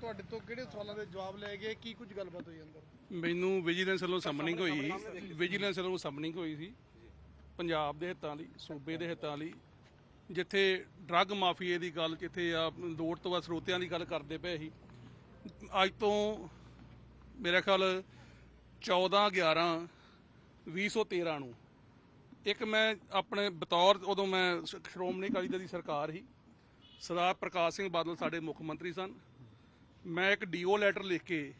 ਤੁਹਾਡੇ ਤੋਂ ਕਿਹੜੇ ਸਵਾਲਾਂ ਦੇ ਜਵਾਬ ਲੈ ਗਏ? ਕੀ ਕੁਝ ਗੱਲਬਾਤ ਹੋਈ ਅੰਦਰ? ਮੈਨੂੰ ਵਿਜੀਲੈਂਸ ਵੱਲੋਂ ਸਮਨਿੰਗ ਹੋਈ ਵਿਜੀਲੈਂਸ ਵੱਲੋਂ ਸਮਨਿੰਗ ਹੋਈ ਸੀ। ਪੰਜਾਬ ਦੇ ਹਿੱਤਾਂ ਲਈ, ਸੂਬੇ ਦੇ ਹਿੱਤਾਂ ਲਈ। ਜਿੱਥੇ ਡਰੱਗ ਮਾਫੀਏ ਦੀ ਗੱਲ, ਜਿੱਥੇ ਆ ਲੋੜ ਤੋਂ ਵੱਧ ਸਰੋਤਿਆਂ ਦੀ ਗੱਲ ਕਰਦੇ ਪਏ ਸੀ। ਅੱਜ ਤੋਂ ਮੇਰੇ ਖਿਆਲ 14 11 2013 ਨੂੰ ਇੱਕ ਮੈਂ ਆਪਣੇ ਬਤੌਰ, ਉਦੋਂ ਮੈਂ ਸ਼੍ਰੋਮਣੀ ਅਕਾਲੀ ਦਲ ਦੀ ਸਰਕਾਰ ਸੀ। ਸਰਦਾਰ ਪ੍ਰਕਾਸ਼ ਸਿੰਘ ਬਾਦਲ ਸਾਡੇ ਮੁੱਖ ਮੰਤਰੀ ਸਨ। ਮੈਂ ਇੱਕ ਡੀਓ ਲੈਟਰ ਲਿਖ ਕੇ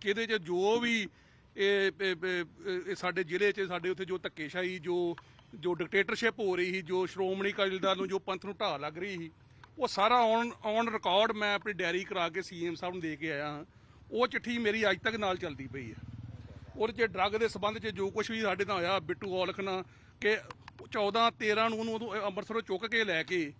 ਕਿ ਇਹਦੇ 'ਚ ਜੋ ਵੀ ਇਹ ਸਾਡੇ ਜ਼ਿਲ੍ਹੇ 'ਚ, ਸਾਡੇ ਉੱਥੇ ਜੋ ਧੱਕੇਸ਼ਾਹੀ, ਜੋ ਜੋ ਡਿਕਟੇਟਰਸ਼ਿਪ ਹੋ ਰਹੀ ਸੀ, ਜੋ ਸ਼੍ਰੋਮਣੀ ਅਕਾਲੀ ਦਲ ਨੂੰ ਜੋ ਪੰਥ ਨੂੰ ਢਾਹ ਲੱਗ ਰਹੀ ਸੀ, ਉਹ ਸਾਰਾ ਔਨ ਔਨ ਰਿਕਾਰਡ ਮੈਂ ਆਪਣੀ ਡਾਇਰੀ ਕਰਾ ਕੇ ਸੀਐਮ ਸਾਹਿਬ ਨੂੰ ਦੇ ਕੇ ਆਇਆ ਹਾਂ। ਉਹ ਚਿੱਠੀ ਮੇਰੀ ਅੱਜ ਤੱਕ ਨਾਲ ਚੱਲਦੀ ਪਈ ਹੈ। ਉਹਦੇ 'ਚ ਡਰੱਗ ਦੇ ਸੰਬੰਧ 'ਚ ਜੋ ਕੁਝ ਵੀ ਸਾਡੇ ਨਾਲ ਹੋਇਆ, ਬਿੱਟੂ ਔਲਖ ਨਾਲ, ਕਿ 14 13 ਨੂੰ ਉਹਨੂੰ ਉਦੋਂ ਅੰਮ੍ਰਿਤਸਰੋਂ ਚੁੱਕ ਕੇ ਲੈ ਕੇ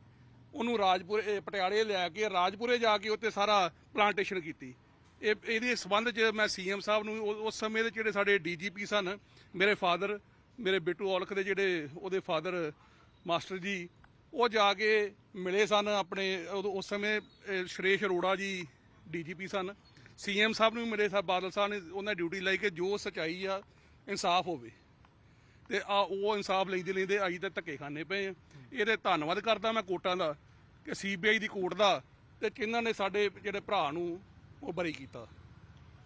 ਉਹਨੂੰ ਰਾਜਪੁਰੇ ਪਟਿਆਲੇ ਲਿਆ ਕੇ ਰਾਜਪੁਰੇ ਜਾ ਕੇ ਉੱਤੇ ਸਾਰਾ ਪਲਾਂਟੇਸ਼ਨ ਕੀਤੀ। ਇਹ ਇਹਦੇ ਸਬੰਧ 'ਚ ਮੈਂ ਸੀਐਮ ਸਾਹਿਬ ਨੂੰ ਉਸ ਸਮੇਂ ਦੇ ਜਿਹੜੇ ਸਾਡੇ ਡੀਜੀਪੀ ਸਨ ਮੇਰੇ ਫਾਦਰ ਮੇਰੇ ਬਿੱਟੂ ਔਲਖ ਦੇ ਜਿਹੜੇ ਉਹਦੇ ਫਾਦਰ ਮਾਸਟਰ ਜੀ ਉਹ ਜਾ ਕੇ ਮਿਲੇ ਸਨ ਆਪਣੇ ਉਸ ਸਮੇਂ ਅਹ, ਸ਼੍ਰੇਸ਼ ਅਰੋੜਾ ਜੀ ਡੀਜੀਪੀ ਸਨ। ਸੀਐਮ ਸਾਹਿਬ ਨੂੰ ਵੀ ਮਿਲੇ ਸਨ ਬਾਦਲ ਸਾਹਿਬ ਨੇ ਉਹਨਾਂ ਡਿਊਟੀ ਲਈ ਕਿ ਜੋ ਸਚਾਈ ਆ ਇਨਸਾਫ ਹੋਵੇ। ਤੇ ਆ ਉਹ ਇਨਸਾਫ ਲੈਂਦੇ ਲੈਂਦੇ ਅੱਜ ਤੇ ਧੱਕੇ ਖਾਣੇ ਪਏ ਆ। ਇਹਦੇ ਧੰਨਵਾਦ ਕਰਦਾ ਮੈਂ ਕੋਰਟਾਂ ਦਾ ਕਿ ਸੀਬੀਆਈ ਦੀ ਕੋਰਟ ਦਾ ਤੇ ਜਿਨ੍ਹਾਂ ਨੇ ਸਾਡੇ ਜਿਹੜੇ ਭਰਾ ਨੂੰ ਉਹ ਬਰੀ ਕੀਤਾ।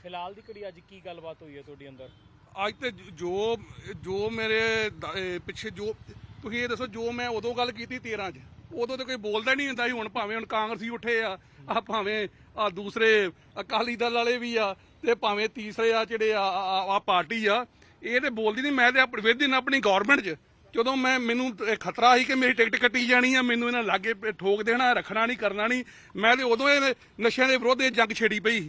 ਫਿਲਹਾਲ ਦੀ ਘੜੀ ਅੱਜ ਕੀ ਗੱਲਬਾਤ ਹੋਈ ਹੈ ਤੁਹਾਡੀ ਅੰਦਰ? ਅੱਜ ਤੇ ਜੋ ਜੋ ਮੇਰੇ ਪਿੱਛੇ ਜੋ ਤੁਸੀਂ ਇਹ ਦੱਸੋ ਜੋ ਮੈਂ ਉਦੋਂ ਗੱਲ ਕੀਤੀ 13 ਚ ਉਦੋਂ ਤੇ ਕੋਈ ਬੋਲਦਾ ਨਹੀਂ ਹੁੰਦਾ ਸੀ ਹੁਣ ਭਾਵੇਂ ਹੁਣ ਕਾਂਗਰਸੀ ਉੱਠੇ ਆ ਆ ਭਾਵੇਂ ਆ ਦੂਸਰੇ ਅਕਾਲੀ ਦਲ ਵਾਲੇ ਵੀ ਆ ਤੇ ਭਾਵੇਂ ਤੀਸਰੇ ਆ ਜਿਹੜੇ ਆ ਆ- ਆ ਪਾਰਟੀ ਆ ਇਹ ਤੇ ਬੋਲਦੀ ਨਹੀਂ ਮੈਂ ਤੇ ਆਪਣੀ ਵਿਦਿਨ ਆਪਣੀ ਗਵਰਨਮੈਂਟ 'ਚ ਜਦੋਂ ਮੈਂ ਮੈਨੂੰ ਇਹ ਖਤਰਾ ਸੀ ਕਿ ਮੇਰੀ ਟਿਕਟ ਕੱਟੀ ਜਾਣੀ ਆ ਮੈਨੂੰ ਇਹਨਾਂ ਲਾਗੇ ਠੋਕ ਦੇਣਾ ਰੱਖਣਾ ਨਹੀਂ ਕਰਨਾ ਨਹੀਂ ਮੈਂ ਤੇ ਉਦੋਂ ਇਹ ਨਸ਼ਿਆਂ ਦੇ ਵਿਰੁੱਧ ਇਹ ਜੰਗ ਛੇੜੀ ਪਈ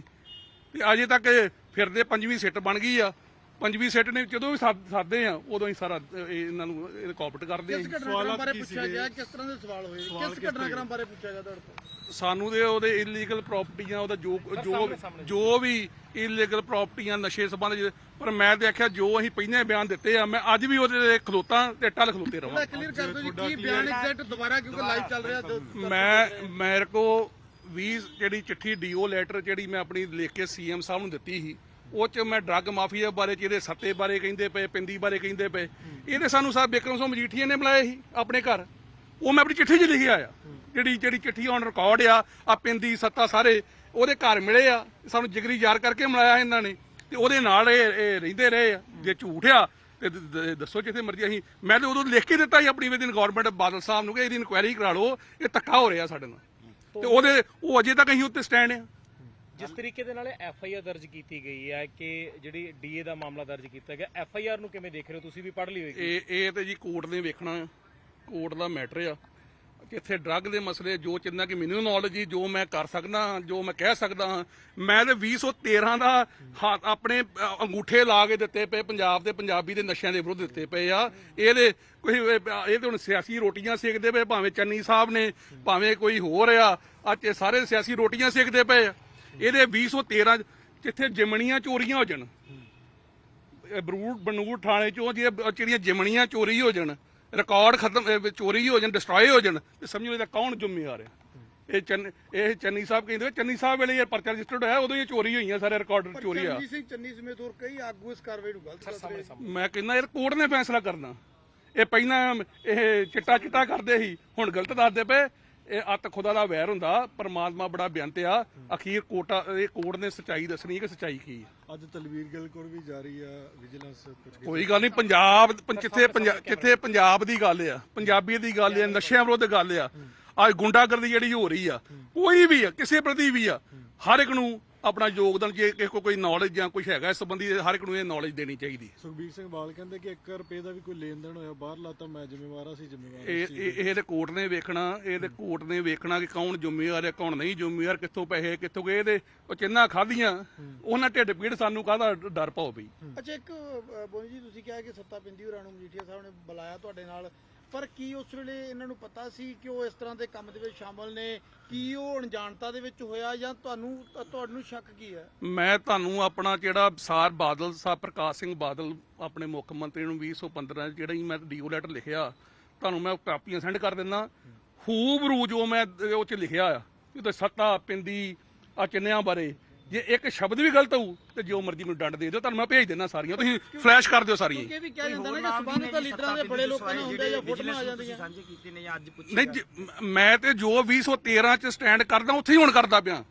ਤੇ ਅਜੇ ਤੱਕ ਇਹ ਫਿਰਦੇ ਪੰਜਵੀਂ ਸਿੱਟ ਬਣ ਗਈ ਆ। ਪੰਜਵੀਂ ਸਿੱਟ ਨੇ ਜਦੋਂ ਵੀ ਸਾਧਦੇ ਆ ਉਦੋਂ ਹੀ ਸਾਰਾ ਇਹ ਇਹਨਾਂ ਨੂੰ ਕੋਆਪਰੇਟ ਕਰਦੇ ਆ। ਘਟਨਾਕ੍ਰਮ ਬਾਰੇ ਪੁੱਛਿਆ ਗਿਆ? ਕਿਸ ਤਰ੍ਹਾਂ ਦੇ ਸਵਾਲ ਹੋਏ? ਕਿਸ ਘਟਨਾਕ੍ਰਮ ਬਾਰੇ ਪੁੱਛਿਆ ਗਿਆ ਤੁਹਾਡੇ ਤੋਂ? ਸਾਨੂੰ ਦੇ ਉਹਦੇ ਇਲੀਗਲ ਪ੍ਰਾਪਰਟੀਆਂ ਉਹਦਾ ਜੋ ਜੋ ਜੋ ਵੀ ਇਲੀਗਲ ਪ੍ਰਾਪਰਟੀਆਂ ਨਸ਼ੇ ਸੰਬੰਧ ਪਰ ਮੈਂ ਤੇ ਆਖਿਆ ਜੋ ਅਸੀਂ ਪਹਿਲਾਂ ਬਿਆਨ ਦਿੱਤੇ ਆ ਮੈਂ ਅੱਜ ਵੀ ਉਹਦੇ ਤੇ ਖਲੋਤਾ ਤੇ ਟੱਲ ਖਲੋਤੇ ਰਵਾਂ। ਮੈਂ ਕਲੀਅਰ ਕਰ ਦਿਓ ਜੀ ਕੀ ਬਿਆਨ ਐਗਜ਼ੈਕਟ ਦੁਬਾਰਾ ਕਿਉਂਕਿ ਲਾਈਵ ਚੱਲ ਰਿਹਾ ਦੋ- ਮੈਂ ਮੇਰੇ ਕੋ 20 ਜਿਹੜੀ ਚਿੱਠੀ ਡੀਓ ਲੈਟਰ ਜਿਹੜੀ ਮੈਂ ਆਪਣੀ ਲਿਖ ਕੇ ਸੀਐਮ ਸਾਹਿਬ ਨੂੰ ਦਿੱਤੀ ਸੀ ਉਹ ਚ ਮੈਂ ਡਰੱਗ ਮਾਫੀਆ ਬਾਰੇ ਚ ਇਹਦੇ ਸੱਤੇ ਬਾਰੇ ਕਹਿੰਦੇ ਪਏ ਪਿੰਦੀ ਬਾਰੇ ਕਹਿੰਦੇ ਪਏ ਇਹਦੇ ਸਾਨੂੰ ਸਾਹਿਬ ਬਿਕਰਮ ਸਿੰਘ ਮਜੀਠੀਆ ਨੇ ਬੁਲਾਏ ਸੀ ਆਪਣੇ ਘਰ। ਉਹ ਮੈਂ ਆਪਣੀ ਚਿੱਠੀ 'ਚ ਲਿਖਿਆ ਆ। ਜਿਹੜੀ ਜਿਹੜੀ ਚਿੱਠੀ ਔਨ ਰਿਕਾਰਡ ਆ ਆ ਪਿੰਦੀ ਸੱਤਾ ਸਾਰੇ ਉਹਦੇ ਘਰ ਮਿਲੇ ਆ। ਸਾਨੂੰ ਜਿਗਰੀ ਯਾਰ ਕਰਕੇ ਮਿਲਾਇਆ ਇਹਨਾਂ ਨੇ। ਤੇ ਉਹਦੇ ਨਾਲ ਇਹ ਇਹ ਰਹਿੰਦੇ ਰਹੇ ਆ। ਜੇ ਝੂਠ ਆ ਤੇ ਦ- ਦ- ਦੱਸੋ ਜਿੱਥੇ ਮਰਜ਼ੀ ਅਸੀਂ। ਮੈਂ ਤੇ ਉਦੋਂ ਲਿਖ ਕੇ ਦਿੱਤਾ ਸੀ ਆਪਣੀ ਵਿਦਿਨ ਗਵਰਨਮੈਂਟ ਬਾਦਲ ਸਾਹਿਬ ਨੂੰ ਕਿ ਇਹਦੀ ਇਨਕੁਆਇਰੀ ਕਰਾ ਲਓ ਇਹ ਧੱਕਾ ਹੋ ਰਿਹਾ ਸਾਡੇ ਨਾਲ। ਤੇ ਉਹਦੇ ਉਹ ਅਜੇ ਤੱਕ ਅਸੀਂ ਉੱਤੇ ਸਟੈਂਡ ਆ। ਜਿਸ ਤਰੀਕੇ ਦੇ ਨਾਲ ਐਫ ਆਈ ਆਰ ਦਰਜ ਕੀਤੀ ਗਈ ਹੈ ਕਿ ਜਿਹੜੀ ਡੀਏ ਦਾ ਮਾਮਲਾ ਦਰਜ ਕੀਤਾ ਗਿਆ ਐਫ ਆਈ ਆਰ ਨੂੰ ਕਿਵੇਂ ਦੇਖ ਰਹੇ ਹੋ? ਤੁਸੀਂ ਵੀ ਪੜ੍ਹ ਲਈ ਹੋਏਗੀ। ਇਹ ਇਹ ਤੇ ਜੀ ਕੋਰਟ ਨੇ ਵੇਖਣਾ ਕੋਰਟ ਦਾ ਮੈਟਰ ਆ ਕਿੱਥੇ ਡਰੱਗ ਦੇ ਮਸਲੇ, ਜੋ ਜਿੰਨਾ ਕਿ ਮੈਨੂੰ ਨੌਲੇਜ ਜੋ ਮੈਂ ਕਰ ਸਕਦਾ ਹਾਂ, ਜੋ ਮੈਂ ਕਹਿ ਸਕਦਾ ਹਾਂ, ਮੈਂ ਤੇ 2013 ਦਾ ਹੱਥ ਆਪਣੇ ਅੰਗੂਠੇ ਲਾ ਕੇ ਦਿੱਤੇ ਪਏ, ਪੰਜਾਬ ਦੇ ਪੰਜਾਬੀ ਦੇ ਨਸ਼ਿਆਂ ਦੇ ਵਿਰੁੱਧ ਦਿੱਤੇ ਪਏ ਆ। ਇਹਦੇ ਕੋਈ, ਇਹ ਇਹ ਤੇ ਹੁਣ ਸਿਆਸੀ ਰੋਟੀਆਂ ਸੇਕਦੇ ਪਏ, ਭਾਵੇਂ ਚੰਨੀ ਸਾਹਿਬ ਨੇ, ਭਾਵੇਂ ਕੋਈ ਹੋਰ ਆ ਅੱਜ ਇਹ ਸਾਰੇ ਸਿਆਸੀ ਰੋਟੀਆਂ ਸੇਕਦੇ ਪਏ ਆ। ਇਹਦੇ 2013 ਚ, ਜਿੱਥੇ ਜਿਮਣੀਆਂ ਚੋਰੀਆਂ ਹੋ ਜਾਣ, ਇਹ ਬਰੂਡ ਬਨੂੜ ਥਾਣੇ ਚੋਂ ਜੇ, ਜਿਹੜੀਆਂ ਜਿਮਣੀਆਂ ਚੋਰੀ ਹੋ ਜਾਣ ਰਿਕਾਰਡ ਖਤਮ ਇਹ ਚੋਰੀ ਹੋ ਜਾਣ ਡਿਸਟਰੋਏ ਹੋ ਜਾਣ ਤੇ ਸਮਝੋ ਇਹਦਾ ਕੌਣ ਜ਼ਿੰਮੇਵਾਰ ਹੈ? ਇਹ ਚੰਨ ਇਹ ਚੰਨੀ ਸਾਹਿਬ ਕਹਿੰਦੇ ਚੰਨੀ ਸਾਹਿਬ ਵੇਲੇ ਇਹ ਪਰਚਾ ਰਜਿਸਟਰਡ ਹੋਇਆ ਉਦੋਂ ਇਹ ਚੋਰੀ ਹੋਈਆਂ ਸਾਰੇ ਰਿਕਾਰਡ ਚੋਰੀ ਆ। ਚਰਨਜੀਤ ਸਿੰਘ ਚੰਨੀ ਸਮੇਤ ਹੋਰ ਕਈ ਆਗੂ ਇਸ ਕਾਰਵਾਈ ਨੂੰ ਗਲਤ ਰਹੇ। ਮੈਂ ਕਹਿੰਦਾ ਯਾਰ ਕੋਰਟ ਨੇ ਫੈਸਲਾ ਕਰਨਾ। ਇਹ ਪਹਿਲਾਂ ਇਹ ਚਿੱਟਾ ਚਿੱਟਾ ਕਰਦੇ ਸੀ ਹੁਣ ਗਲਤ ਦੱਸਦੇ ਪਏ। ਇਹ ਅੱਤ ਖੁਦਾ ਦਾ ਵੈਰ ਹੁੰਦਾ ਪਰਮਾਤਮਾ ਬੜਾ ਬੇਅੰਤ ਆ। ਅਖੀਰ ਕੋਟਾ ਇਹ ਕੋਰਟ ਨੇ ਸਚਾਈ ਦੱਸਣੀ ਕਿ ਸਚਾਈ ਕੀ ਆ? ਅੱਜ ਤਲਵੀਰ ਗਿੱਲ ਕੋਲ ਵੀ ਜਾਰੀ ਆ ਵਿਜੀਲੈਂਸ ਕੋਈ ਗੱਲ ਨਹੀਂ, ਪੰਜਾਬ ਕਿੱਥੇ ਜਿੱਥੇ ਪੰਜਾ- ਪੰਜਾਬ ਦੀ ਗੱਲ ਆ, ਪੰਜਾਬੀ ਦੀ ਗੱਲ ਆ, ਨਸ਼ਿਆਂ ਵਿਰੁੱਧ ਗੱਲ ਆ, ਅੱਜ ਗੁੰਡਾਗਰਦੀ ਜਿਹੜੀ ਹੋ ਰਹੀ ਆ, ਕੋਈ ਵੀ ਆ, ਕਿਸੇ ਪ੍ਰਤੀ ਵੀ ਆ, ਹਰ ਇੱਕ ਨੂੰ ਆਪਣਾ ਯੋਗਦਾਨ ਜੇ ਕਿਸੇ ਕੋਈ ਨੌਲੇਜ ਜਾਂ ਕੁਝ ਹੈਗਾ ਇਸ ਸੰਬੰਧੀ ਹਰ ਇੱਕ ਨੂੰ ਇਹ ਨੌਲੇਜ ਦੇਣੀ ਚਾਹੀਦੀ ਸੁਖਬੀਰ ਸਿੰਘ ਬਾਲ ਕਹਿੰਦੇ ਕਿ 1 ਰੁਪਏ ਦਾ ਵੀ ਕੋਈ ਲੈਣ ਦੇਣ ਹੋਇਆ ਬਾਹਰ ਤਾਂ ਮੈਂ ਜ਼ਿੰਮੇਵਾਰ ਸੀ ਜ਼ਿੰਮੇਵਾਰ ਇਹ ਇਹ ਇਹ ਤੇ ਕੋਰਟ ਨੇ ਵੇਖਣਾ ਇਹ ਤੇ ਕੋਰਟ ਨੇ ਵੇਖਣਾ ਕਿ ਕੌਣ ਜ਼ਿੰਮੇਵਾਰ ਹੈ ਕੌਣ ਨਹੀਂ ਜ਼ਿੰਮੇਵਾਰ ਕਿੱਥੋਂ ਪੈਸੇ ਕਿੱਥੋਂ ਗਏ ਇਹਦੇ ਉਹ ਚਿੰਨਾ ਖਾਧੀਆਂ ਉਹਨਾਂ ਢਿੱਡ ਪੀੜ ਸਾਨੂੰ ਕਾਹਦਾ ਡਰ ਪਾਓ ਬਈ? ਅੱਛਾ ਇੱਕ ਅ, ਬੋਨੀ ਜੀ ਤੁਸੀਂ ਕਿਹਾ ਕਿ ਸੱਤਾ ਪਿੰਦੀ ਹੋਰਾਂ ਨੂੰ ਮਜੀਠੀਆ ਸਾਹਿਬ ਨੇ ਬੁਲਾਇਆ ਤੁਹਾਡੇ ਨਾਲ ਪਰ ਕੀ ਉਸ ਵੇਲੇ ਇਹਨਾਂ ਨੂੰ ਪਤਾ ਸੀ ਕਿ ਉਹ ਇਸ ਤਰ੍ਹਾਂ ਦੇ ਕੰਮ ਦੇ ਵਿੱਚ ਸ਼ਾਮਲ ਨੇ? ਕੀ ਉਹ ਅਣਜਾਣਤਾ ਦੇ ਵਿੱਚ ਹੋਇਆ ਜਾਂ ਤੁਹਾਨੂੰ ਤੁਹਾਨੂੰ ਸ਼ੱਕ ਕੀ ਹੈ? ਮੈਂ ਤੁਹਾਨੂੰ ਆਪਣਾ ਜਿਹੜਾ ਸਾਰ ਬਾਦਲ ਸਾਹਿਬ ਪ੍ਰਕਾਸ਼ ਸਿੰਘ ਬਾਦਲ ਆਪਣੇ ਮੁੱਖ ਮੰਤਰੀ ਨੂੰ 2015 'ਚ ਜਿਹੜਾ ਹੀ ਮੈਂ ਡੀਓ ਲੈਟਰ ਲਿਖਿਆ, ਤੁਹਾਨੂੰ ਮੈਂ ਕਾਪੀਆਂ ਸੈਂਡ ਕਰ ਦਿੰਦਾ। ਹੂਬਰੂ ਜੋ ਮੈਂ, ਉਹ ਚ ਲਿਖਿਆ ਆ ਇਹ ਸੱਤਾ ਪਿੰਦੀ ਆ ਚਿੰਨਿਆਂ ਬਾਰੇ। ਜੇ ਇੱਕ ਸ਼ਬਦ ਵੀ ਗਲਤ ਹੋਊ ਤੇ ਜੋ ਮਰਜ਼ੀ ਮੈਨੂੰ ਡੰਡ ਦੇ ਦਿਓ ਤੁਹਾਨੂੰ ਮੈਂ ਭੇਜ ਦੇਣਾ ਸਾਰੀਆਂ। ਤੁਸੀਂ ਫਲੈਸ਼ ਕਰ ਦਿਓ ਸਾਰੀਆਂ ਹੀ। ਕਿਉਂਕਿ ਇਹ ਵੀ ਕਿਹਾ ਜਾਂਦਾ ਨਾ ਕਿ ਸਬੰਧ ਤਾਂ ਲੀਡਰਾਂ ਦੇ ਬੜੇ ਲੋਕਾਂ ਨਾਲ ਹੁੰਦੇ ਆ ਜਾਂ ਫੋਟੋਆਂ ਆ ਜਾਂਦੀਆਂ। ਸਾਂਝੇ ਕੀਤੇ ਨੇ ਜਾਂ ਅੱਜ ਪੁੱਛੀ ਨਹੀਂ ਜੀ, ਮ- ਮੈਂ ਤੇ ਜੋ 2013 ਚ ਸਟੈਂਡ ਕਰਦਾ ਉੱਥੇ ਹੀ ਹੁਣ ਕਰਦਾ ਪਿਆ।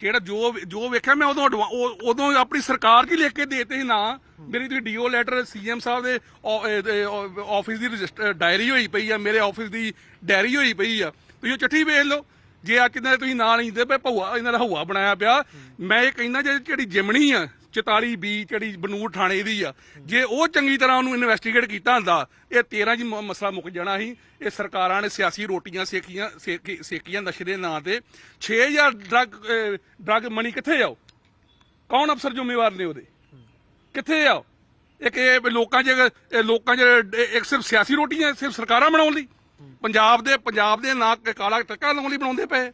ਜਿਹੜਾ ਜੋ ਜੋ ਵੇਖਿਆ ਮੈਂ ਉਦੋਂ ਅਡਵਾ- ਉਹ- ਉਦੋਂ ਆਪਣੀ ਸਰਕਾਰ ਕੀ ਲਿਖ ਕੇ ਦੇਤੇ ਸੀ ਨਾ ਮੇਰੀ ਤੁਸੀਂ ਡੀਓ ਲੈਟਰ ਸੀਐਮ ਸਾਹਿਬ ਦੇ ਔ- ਇਹਦੇ ਔ- ਆਫਿਸ ਦੀ ਰਜਿਸਟਰ ਡਾਇਰੀ ਹੋਈ ਪਈ ਆ ਮੇਰੇ ਆਫਿਸ ਦੀ ਡਾਇਰੀ ਹੋਈ ਪਈ ਆ। ਤੁਸੀਂ ਉਹ ਚਿੱਠੀ ਵੇਖ ਲਓ। ਜੇ ਅੱਜ ਦੇ ਤੁਸੀਂ ਨਾਲ ਨਹੀਂ ਦੇ ਪਏ, ਭਊਆ, ਇਹਨਾਂ ਦਾ ਹਵਾ ਬਣਾਇਆ ਪਿਆ। ਮੈਂ ਇਹ ਕਹਿੰਦਾ ਜੇ ਜਿਹੜੀ ਜਿਮਣੀ ਆ 44 ਬੀ ਜਿਹੜੀ ਬਨੂਰ ਥਾਣੇ ਦੀ ਆ, ਜੇ ਉਹ ਚੰਗੀ ਤਰ੍ਹਾਂ ਉਹਨੂੰ ਇਨਵੈਸਟੀਗੇਟ ਕੀਤਾ ਹੁੰਦਾ, ਇਹ 13 ਜੀ ਮਸਲਾ ਮੁੱਕ ਜਾਣਾ ਸੀ। ਇਹ ਸਰਕਾਰਾਂ ਨੇ ਸਿਆਸੀ ਰੋਟੀਆਂ ਸੇਕੀਆਂ, ਸੇਕੀ- ਸੇਕੀਆਂ ਨਸ਼ੇ ਦੇ ਨਾਂ ਤੇ। 6000 ਡਰਗ ਡਰਗ ਮਨੀ ਕਿੱਥੇ ਆਓ ਕੌਣ ਅਫਸਰ ਜ਼ਿੰਮੇਵਾਰ ਨੇ ਉਹਦੇ? ਕਿੱਥੇ ਆਓ ਇੱਕ ਇਹ ਲੋਕਾਂ 'ਚ ਲੋਕਾਂ 'ਚ ਇੱਕ ਸਿਰਫ ਸਿਆਸੀ ਰੋਟੀਆਂ, ਸਿਰਫ ਸਰਕਾਰਾਂ ਬਣਾਉਣ ਲਈ? ਪੰਜਾਬ ਦੇ ਪੰਜਾਬ ਦੇ ਨਾਂ ਕਾਲਾ ਟੱਕਾ ਲਾਉਣ ਲਈ ਬਣਾਉਂਦੇ ਪਏ।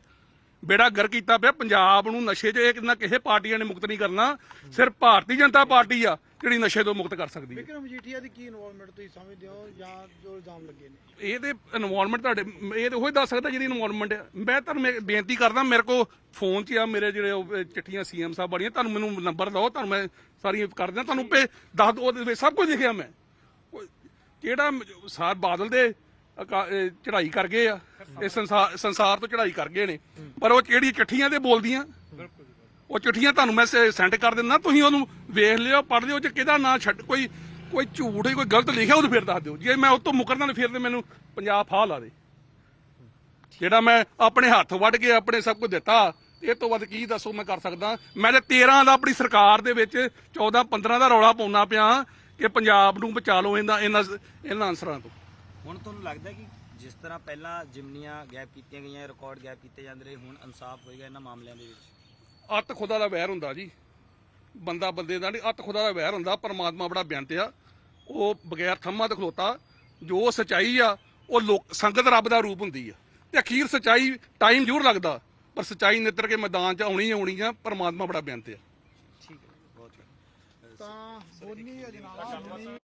ਬੇੜਾ ਗਰ ਕੀਤਾ ਪਿਆ। ਪੰਜਾਬ ਨੂੰ ਨਸ਼ੇ 'ਚ ਇਹ ਨਾ ਕਿਸੇ ਪਾਰਟੀਆਂ ਨੇ ਮੁਕਤ ਨਹੀਂ ਕਰਨਾ। ਸਿਰਫ ਭਾਰਤੀ ਜਨਤਾ ਪਾਰਟੀ ਆ ਜਿਹੜੀ ਨਸ਼ੇ ਤੋਂ ਮੁਕਤ ਕਰ ਸਕਦੀ ਹੈ। ਵਿਕਰਮ ਮਜੀਠੀਆ ਦੀ ਕੀ ਇਨਵੋਲਵਮੈਂਟ ਤੁਸੀਂ ਸਮਝਦੇ ਹੋ ਜਾਂ ਜੋ ਇਲਜ਼ਾਮ ਲੱਗੇ ਨੇ? ਇਹ ਤੇ ਇਨਵੋਲਵਮੈਂਟ ਤੁਹਾਡੇ ਇਹ ਤੇ ਉਹ ਹੀ ਦੱਸ ਸਕਦਾ ਜਿਹੜੀ ਇਨਵੋਲਵਮੈਂਟ ਹੈ ਮੈਂ ਤੁਹਾਨੂੰ ਬੇਨਤੀ ਕਰਦਾ ਮੇਰੇ ਕੋ ਫੋਨ 'ਚ ਆ ਮੇਰੇ ਜਿਹੜੇ ਚਿੱਠੀਆਂ ਸੀਐਮ ਸਾਹਿਬ ਵਾਲੀਆਂ ਤੁਹਾਨੂੰ ਮੈਨੂੰ ਨੰਬਰ ਦਿਓ ਤੁਹਾਨੂੰ ਮੈਂ ਸਾਰੀਆਂ ਕਰ ਦਿਆਂ ਤੁਹਾਨੂੰ ਪੇ ਦੱਸ ਵਿੱਚ ਸਭ ਕੁਝ ਲਿਖਿਆ ਮੈਂ। ਮ- ਸਾਰ ਬਾਦਲ ਦੇ ਚੜ੍ਹਾਈ ਕਰ ਗਏ ਆ। ਇਹ ਸੰਸਾਰ ਸੰਸਾਰ ਤੋਂ ਚੜ੍ਹਾਈ ਕਰ ਗਏ ਨੇ। ਪਰ ਉਹ ਜਿਹੜੀ ਚਿੱਠੀਆਂ ਤੇ ਬੋਲਦੀਆਂ। ਉਹ ਚਿੱਠੀਆਂ ਤੁਹਾਨੂੰ ਮੈਂ ਸੈਂਡ ਕਰ ਦਿੰਦਾ। ਤੁਸੀਂ ਉਹਨੂੰ ਵੇਖ ਲਿਓ, ਪੜ੍ਹ ਲਿਓ। ਜੇ ਕਿਹਦਾ ਨਾਂ ਛੱਡ ਕੋਈ ਕੋਈ ਝੂਠ, ਕੋਈ ਗਲਤ ਲਿਖਿਆ, ਉਹਨੂੰ ਫਿਰ ਦੱਸ ਦਿਓ। ਜੇ ਮੈਂ ਉਹ ਤੋਂ ਮੁਕਰਨਾ ਫਿਰ ਤੇ ਮੈਨੂੰ ਪੰਜਾਬ ਫਾਹ ਲਾ ਦੇ। ਜਿਹੜਾ ਮੈਂ ਆਪਣੇ ਹੱਥ ਵੱਢ ਕੇ ਆਪਣੇ ਸਭ ਕੁਝ ਦਿੱਤਾ, ਇਹ ਤੋਂ ਵੱਧ ਕੀ ਦੱਸੋ ਮੈਂ ਕਰ ਸਕਦਾ? ਮੈਂ ਤੇ 13 ਦਾ ਆਪਣੀ ਸਰਕਾਰ ਦੇ ਵਿੱਚ 14 15 ਦਾ ਰੌਲਾ ਪਾਉਣਾ ਪਿਆ ਕਿ ਪੰਜਾਬ ਨੂੰ ਬਚਾ ਲਓ ਇਹਨਾਂ ਇਹਨਾਂ ਇਹਨਾਂ ਅਨਸਰਾਂ ਤੋਂ। ਹੁਣ ਤੁਹਾਨੂੰ ਲੱਗਦਾ ਕਿ ਜਿਸ ਤਰ੍ਹਾਂ ਪਹਿਲਾਂ ਜਿਮਨੀਆਂ ਗੈਪ ਕੀਤੀਆਂ ਗਈਆਂ ਰਿਕਾਰਡ ਗੈਪ ਕੀਤੇ ਜਾਂਦੇ ਰਹੇ ਹੁਣ ਇਨਸਾਫ ਹੋਏਗਾ ਇਹਨਾਂ ਮਾਮਲਿਆਂ ਦੇ ਵਿੱਚ? ਅੱਤ ਖੁਦਾ ਦਾ ਵੈਰ ਹੁੰਦਾ ਜੀ। ਬੰਦਾ ਬੰਦੇ ਦਾ ਨਹੀਂ ਅੱਤ ਖੁਦਾ ਦਾ ਵੈਰ ਹੁੰਦਾ ਪਰਮਾਤਮਾ ਬੜਾ ਬਿਆੰਤ ਆ। ਉਹ ਬਗੈਰ ਥੰਮਾ ਤੇ ਖਲੋਤਾ ਜੋ ਸਚਾਈ ਆ ਉਹ ਲੋਕ ਸੰਗਤ ਰੱਬ ਦਾ ਰੂਪ ਹੁੰਦੀ ਆ। ਤੇ ਅਖੀਰ ਸਚਾਈ ਟਾਈਮ ਜ਼ਰੂਰ ਲੱਗਦਾ ਪਰ ਸਚਾਈ ਨਿੱਤਰ ਕੇ ਮੈਦਾਨ 'ਚ ਆਉਣੀ ਹੀ ਆਉਣੀ ਆ ਪਰਮਾਤਮਾ ਬੜਾ ਬਿਆੰਤ ਆ। ਠੀਕ ਹੈ ਬਹੁਤ ਤਾਂ ਬੋਨੀ ਅਜਨਾਲਾ